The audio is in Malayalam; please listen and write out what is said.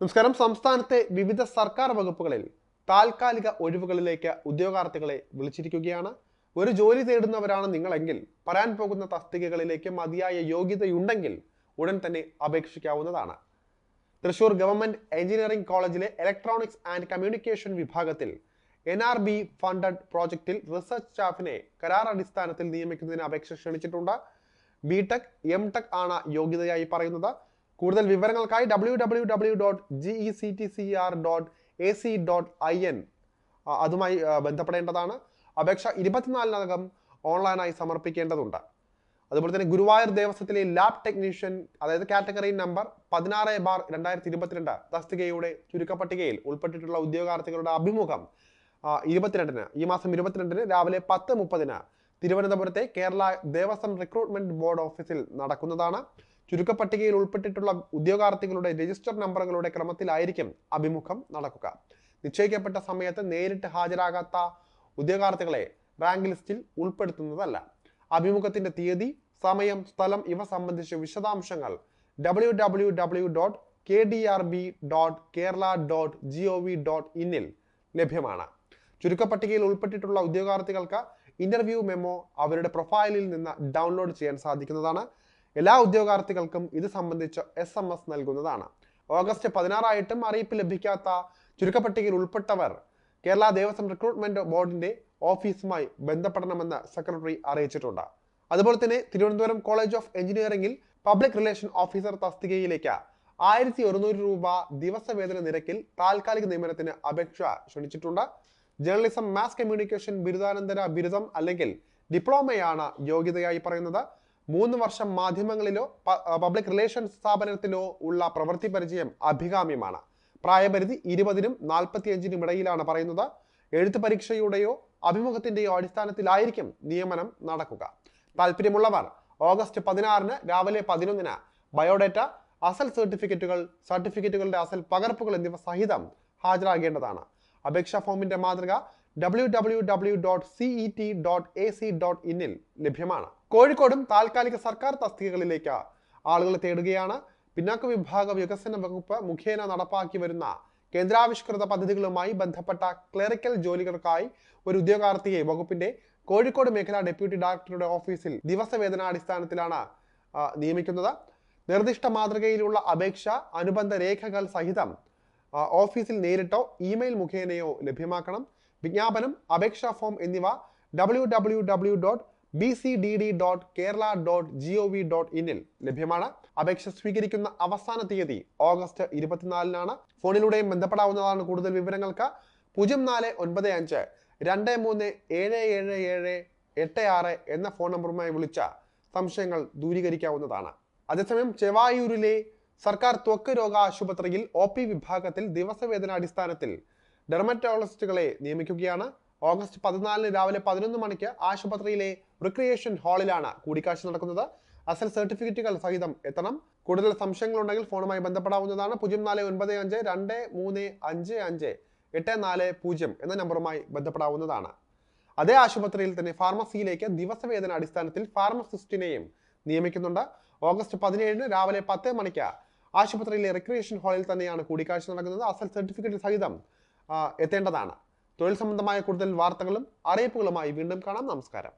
നമസ്കാരം. സംസ്ഥാനത്തെ വിവിധ സർക്കാർ വകുപ്പുകളിൽ താൽക്കാലിക ഒഴിവുകളിലേക്ക് ഉദ്യോഗാർത്ഥികളെ വിളിച്ചിരിക്കുകയാണ്. ഒരു ജോലി തേടുന്നവരാണ് നിങ്ങളെങ്കിൽ പറയാൻ പോകുന്ന തസ്തികകളിലേക്ക് മതിയായ യോഗ്യതയുണ്ടെങ്കിൽ ഉടൻ തന്നെ അപേക്ഷിക്കാവുന്നതാണ്. തൃശൂർ ഗവൺമെന്റ് എഞ്ചിനീയറിംഗ് കോളേജിലെ ഇലക്ട്രോണിക്സ് ആൻഡ് കമ്മ്യൂണിക്കേഷൻ വിഭാഗത്തിൽ എൻ ആർ ബി ഫണ്ടഡ് പ്രോജക്റ്റിൽ റിസർച്ച് സ്റ്റാഫിനെ കരാർ അടിസ്ഥാനത്തിൽ നിയമിക്കുന്നതിന് അപേക്ഷ ക്ഷണിച്ചിട്ടുണ്ട്. ബി ടെക് എം ടെക് ആണ് യോഗ്യതയായി പറയുന്നത്. കൂടുതൽ വിവരങ്ങൾക്കായി W W W dot G E C T C R dot A C dot I N അതുമായി ബന്ധപ്പെടേണ്ടതാണ്. അപേക്ഷ ഇരുപത്തിനാലിനകം ഓൺലൈനായി സമർപ്പിക്കേണ്ടതുണ്ട്. അതുപോലെ തന്നെ ഗുരുവായൂർ ദേവസ്വത്തിലെ ലാബ് ടെക്നീഷ്യൻ അതായത് കാറ്റഗറി നമ്പർ പതിനാറ് ബാർ രണ്ടായിരത്തി ഇരുപത്തിരണ്ട് തസ്തികയുടെ ചുരുക്കപ്പട്ടികയിൽ ഉൾപ്പെട്ടിട്ടുള്ള ഉദ്യോഗാർത്ഥികളുടെ അഭിമുഖം ഇരുപത്തിരണ്ടിന് ഈ മാസം ഇരുപത്തിരണ്ടിന് രാവിലെ പത്ത് മുപ്പതിന് തിരുവനന്തപുരത്തെ കേരള ദേവസ്വം റിക്രൂട്ട്മെന്റ് ബോർഡ് ഓഫീസിൽ നടക്കുന്നതാണ്. ചുരുക്കപ്പട്ടികയിൽ ഉൾപ്പെട്ടിട്ടുള്ള ഉദ്യോഗാർത്ഥികളുടെ രജിസ്റ്റർ നമ്പറുകളുടെ ക്രമത്തിലായിരിക്കും അഭിമുഖം നടക്കുക. നിശ്ചയിക്കപ്പെട്ട സമയത്ത് നേരിട്ട് ഹാജരാകാത്ത ഉദ്യോഗാർത്ഥികളെ റാങ്ക് ലിസ്റ്റിൽ ഉൾപ്പെടുത്തുന്നതല്ല. അഭിമുഖത്തിന്റെ തീയതി സമയം സ്ഥലം ഇവ സംബന്ധിച്ച വിശദാംശങ്ങൾ W W W dot K D R B dot Kerala dot G O V dot ഇന്നിൽ ലഭ്യമാണ്. ചുരുക്കപ്പട്ടികയിൽ ഉൾപ്പെട്ടിട്ടുള്ള ഉദ്യോഗാർത്ഥികൾക്ക് ഇന്റർവ്യൂ മെമ്മോ അവരുടെ പ്രൊഫൈലിൽ നിന്ന് ഡൗൺലോഡ് ചെയ്യാൻ സാധിക്കുന്നതാണ്. എല്ലാ ഉദ്യോഗാർത്ഥികൾക്കും ഇത് സംബന്ധിച്ച് എസ് എം എസ് നൽകുന്നതാണ്. ഓഗസ്റ്റ് പതിനാറായിട്ടും അറിയിപ്പ് ലഭിക്കാത്ത ചുരുക്കപ്പട്ടികയിൽ ഉൾപ്പെട്ടവർ കേരള ദേവസ്വം റിക്രൂട്ട്മെന്റ് ബോർഡിന്റെ ഓഫീസുമായി ബന്ധപ്പെടണമെന്ന് സെക്രട്ടറി അറിയിച്ചിട്ടുണ്ട്. അതുപോലെ തന്നെ തിരുവനന്തപുരം കോളേജ് ഓഫ് എഞ്ചിനീയറിംഗിൽ പബ്ലിക് റിലേഷൻ ഓഫീസർ തസ്തികയിലേക്ക് ആയിരത്തി ഒരുന്നൂറ് രൂപ ദിവസവേതന നിരക്കിൽ താൽക്കാലിക നിയമനത്തിന് അപേക്ഷ ക്ഷണിച്ചിട്ടുണ്ട്. ജേർണലിസം മാസ് കമ്മ്യൂണിക്കേഷൻ ബിരുദാനന്തര ബിരുദം അല്ലെങ്കിൽ ഡിപ്ലോമയാണ് യോഗ്യതയായി പറയുന്നത്. മൂന്ന് വർഷം മാധ്യമങ്ങളിലോ പബ്ലിക് റിലേഷൻസ് സ്ഥാപനത്തിലോ ഉള്ള പ്രവൃത്തി പരിചയം അഭികാമ്യമാണ്. പ്രായപരിധി ഇരുപതിനും നാൽപ്പത്തിയഞ്ചിനും ഇടയിലാണ് പറയുന്നത്. എഴുത്ത് പരീക്ഷയുടെയോ അഭിമുഖത്തിന്റെയോ അടിസ്ഥാനത്തിലായിരിക്കും നിയമനം നടക്കുക. താല്പര്യമുള്ളവർ ഓഗസ്റ്റ് പതിനാറിന് രാവിലെ പതിനൊന്നിന് ബയോഡേറ്റ അസൽ സർട്ടിഫിക്കറ്റുകൾ സർട്ടിഫിക്കറ്റുകളുടെ അസൽ പകർപ്പുകൾ എന്നിവ സഹിതം ഹാജരാകേണ്ടതാണ്. അപേക്ഷാ ഫോമിന്റെ മാതൃക W W W dot C E T dot A C dot ഇന്നിൽ ലഭ്യമാണ്. കോഴിക്കോടും താൽക്കാലിക സർക്കാർ തസ്തികകളിലേക്ക് ആളുകളെ തേടുകയാണ്. പിന്നാക്ക വിഭാഗ വികസന വകുപ്പ് മുഖേന നടപ്പാക്കി വരുന്ന കേന്ദ്രാവിഷ്കൃത പദ്ധതികളുമായി ബന്ധപ്പെട്ട ക്ലറിക്കൽ ജോലികൾക്കായി ഒരു ഉദ്യോഗാർത്ഥിയെ വകുപ്പിന്റെ കോഴിക്കോട് മേഖലാ ഡെപ്യൂട്ടി ഡയറക്ടറുടെ ഓഫീസിൽ ദിവസവേതനാടിസ്ഥാനത്തിലാണ് നിയമിക്കുന്നത്. നിർദ്ദിഷ്ട മാതൃകയിലുള്ള അപേക്ഷ അനുബന്ധ രേഖകൾ സഹിതം ഓഫീസിൽ നേരിട്ടോ ഇമെയിൽ മുഖേനയോ ലഭ്യമാക്കണം. വിജ്ഞാപനം അപേക്ഷാ ഫോം എന്നിവ W W W dot B C D D dot Kerala dot G O V dot ഇന്നിൽ ലഭ്യമാണ്. അപേക്ഷ സ്വീകരിക്കുന്ന അവസാന തീയതി ഓഗസ്റ്റ് ഇരുപത്തിനാലിനാണ്. ഫോണിലൂടെയും ബന്ധപ്പെടാവുന്നതാണ് കൂടുതൽ വിവരങ്ങൾക്ക്. പൂജ്യം നാല് ഒൻപത് അഞ്ച് രണ്ട് മൂന്ന് ഏഴ് ഏഴ് ഏഴ് എട്ട് ആറ് എന്ന ഫോൺ നമ്പറുമായി വിളിച്ച സംശയങ്ങൾ ദൂരീകരിക്കാവുന്നതാണ്. അതേസമയം ചെവായൂരിലെ സർക്കാർ ത്വക്ക് രോഗ ആശുപത്രിയിൽ ഒ പി വിഭാഗത്തിൽ ദിവസവേതന അടിസ്ഥാനത്തിൽ ഡെർമറ്റോളജിസ്റ്റുകളെ നിയമിക്കുകയാണ്. ഓഗസ്റ്റ് പതിനാലിന് രാവിലെ പതിനൊന്ന് മണിക്ക് ആശുപത്രിയിലെ റിക്രിയേഷൻ ഹാളിലാണ് കൂടിക്കാഴ്ച നടക്കുന്നത്. അസൽ സർട്ടിഫിക്കറ്റുകൾ സഹിതം എത്തണം. കൂടുതൽ സംശയങ്ങളുണ്ടെങ്കിൽ ഫോണുമായി ബന്ധപ്പെടാവുന്നതാണ്. പൂജ്യം നാല് ഒൻപത് അഞ്ച് രണ്ട് മൂന്ന് അഞ്ച് അഞ്ച് എട്ട് നാല് പൂജ്യം എന്ന നമ്പറുമായി ബന്ധപ്പെടാവുന്നതാണ്. അതേ ആശുപത്രിയിൽ തന്നെ ഫാർമസിയിലേക്ക് ദിവസവേതന അടിസ്ഥാനത്തിൽ ഫാർമസിസ്റ്റിനെയും നിയമിക്കുന്നുണ്ട്. ഓഗസ്റ്റ് പതിനേഴിന് രാവിലെ പത്ത് മണിക്ക് ആശുപത്രിയിലെ റിക്രിയേഷൻ ഹാളിൽ തന്നെയാണ് കൂടിക്കാഴ്ച നടക്കുന്നത്. അസൽ സർട്ടിഫിക്കറ്റ് സഹിതം എത്തേണ്ടതാണ്. തൊഴിൽ സംബന്ധമായ കൂടുതൽ വാർത്തകളും അറിയിപ്പുകളുമായി വീണ്ടും കാണാം. നമസ്കാരം.